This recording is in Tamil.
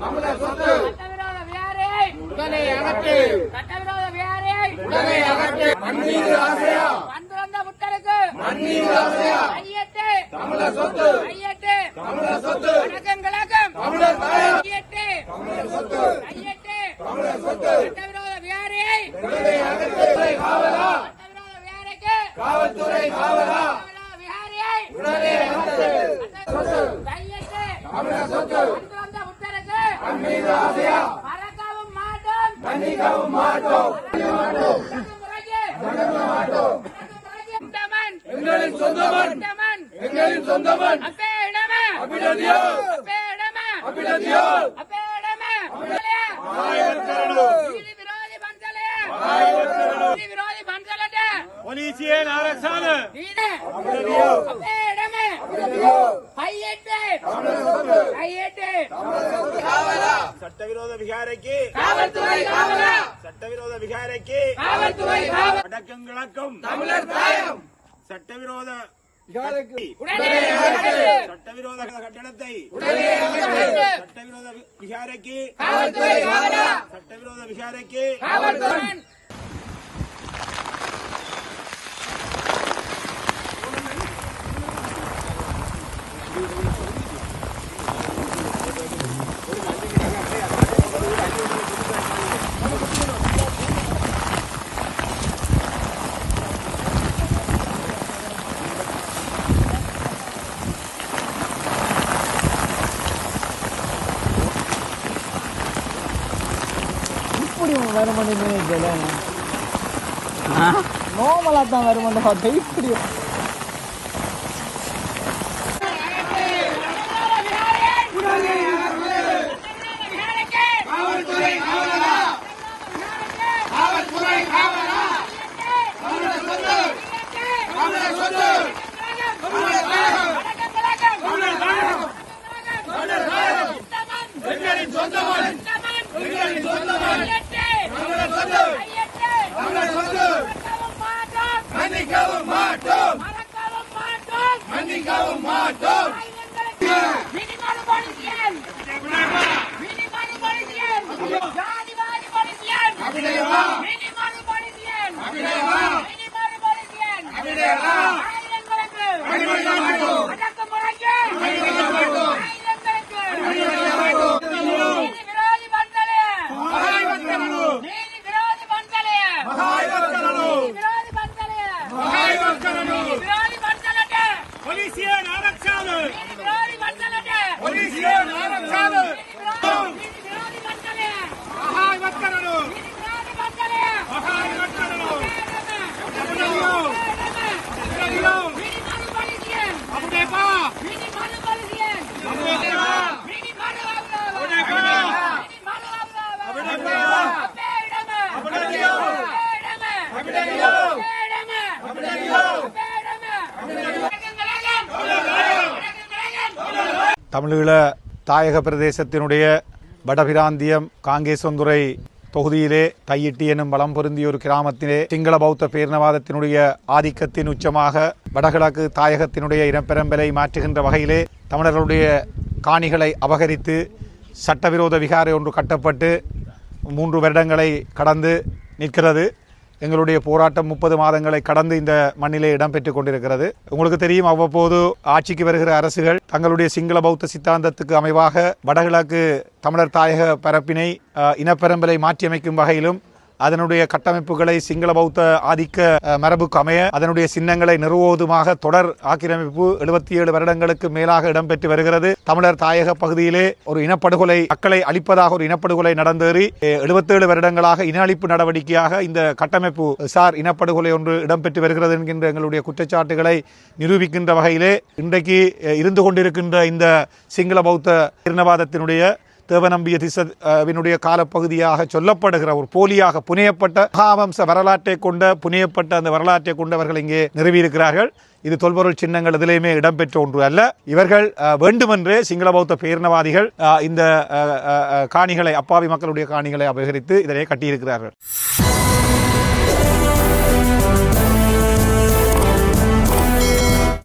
சட்டவிரோத வியாரை உடலை அகற்று. சட்டவிரோத வியாரை உடலை அகற்று. மண் மீது ஆசையா? வந்துறந்த முட்டருக்கு மண் மீது ஆசையா? கையெட்டு. தமிழர் சொத்து. கையெட்டு. தமிழர் சொத்து. வணக்கம் கழகம் தமிழர் தாயம் கையெட்டு. தமிழர் சொத்து. கையெட்டு. தமிழர் சொத்து. சட்டவிரோத வியாரை உடலை அகற்று. காவலா? சட்டவிரோத வியாரைக்கு காவல்துறை காவலா? வியாரை உடலை அகற்று. கையெட்டு. தமிழர் சொத்து. மாட்டோம் மாட்டோம் எங்களின் சொந்தமன் எங்களின் சொந்தமன் அப்பே சட்டவிரோத விகாரைக்கு காவல்துறை காவலா சட்டவிரோத விகாரைக்கு காவல்துறை காவல் அடக்கம் கிழக்கும் தமிழர் தாயம்! சட்டவிரோத. சட்டவிரோத அகற்று சட்டவிரோத விகாரைக்கு! சட்டவிரோத விகாரைக்கு காவல்துறை இப்படி வருமானமே தெரியல நோமலா தான் வருமானம். பார்த்தா இப்படி தமிழீழ தாயக பிரதேசத்தினுடைய வடபிராந்தியம் காங்கேசந்துறை தொகுதியிலே தையிட்டி எனும் வளம் பொருந்திய ஒரு கிராமத்திலே சிங்கள பௌத்த பேரினவாதத்தினுடைய ஆதிக்கத்தின் உச்சமாக வடகிழக்கு தாயகத்தினுடைய இனப்பெரம்பலை மாற்றுகின்ற வகையிலே தமிழர்களுடைய காணிகளை அபகரித்து சட்டவிரோத விகாரை ஒன்று கட்டப்பட்டு மூன்று வருடங்களை கடந்து நிற்கிறது. எங்களுடைய போராட்டம் முப்பது மாதங்களை கடந்து இந்த மண்ணிலே இடம்பெற்றுக் கொண்டிருக்கிறது. உங்களுக்கு தெரியும் அவ்வப்போது ஆட்சிக்கு வருகிற அரசுகள் தங்களுடைய சிங்கள பௌத்த சித்தாந்தத்துக்கு அமைவாக வடகிழக்கு தமிழர் தாயக பரப்பினை இனப்பெரம்பலை மாற்றியமைக்கும் வகையிலும் அதனுடைய கட்டமைப்புகளை சிங்கள பௌத்த ஆதிக்க மரபுக்கு அமைய அதனுடைய சின்னங்களை நிறுவுவதுமாக தொடர் ஆக்கிரமிப்பு எழுபத்தி ஏழு வருடங்களுக்கு மேலாக இடம்பெற்று வருகிறது. தமிழர் தாயக பகுதியிலே ஒரு இனப்படுகொலை மக்களை அழிப்பதாக ஒரு இனப்படுகொலை நடந்தேறி எழுபத்தேழு வருடங்களாக இன அழிப்பு நடவடிக்கையாக இந்த கட்டமைப்பு சார் இனப்படுகொலை ஒன்று இடம்பெற்று வருகிறது என்கின்ற எங்களுடைய குற்றச்சாட்டுகளை நிரூபிக்கின்ற வகையிலே இன்றைக்கு இருந்து கொண்டிருக்கின்ற இந்த சிங்கள பௌத்த இனவாதத்தினுடைய தேவநம்பிய திசவினுடைய காலப்பகுதியாக சொல்லப்படுகிற ஒரு போலியாக புனையப்பட்ட மகாவம்ச வரலாற்றை கொண்ட புனையப்பட்ட அந்த வரலாற்றை கொண்டவர்கள் இங்கே நிறுவியிருக்கிறார்கள். இது தொல்பொருள் சின்னங்கள் எதிலேயுமே இடம்பெற்ற ஒன்று அல்ல. இவர்கள் அஹ், வேண்டுமென்றே சிங்கள பௌத்த பேரினவாதிகள் அஹ், இந்த காணிகளை அப்பாவி மக்களுடைய காணிகளை அபகரித்து இதனை கட்டியிருக்கிறார்கள்.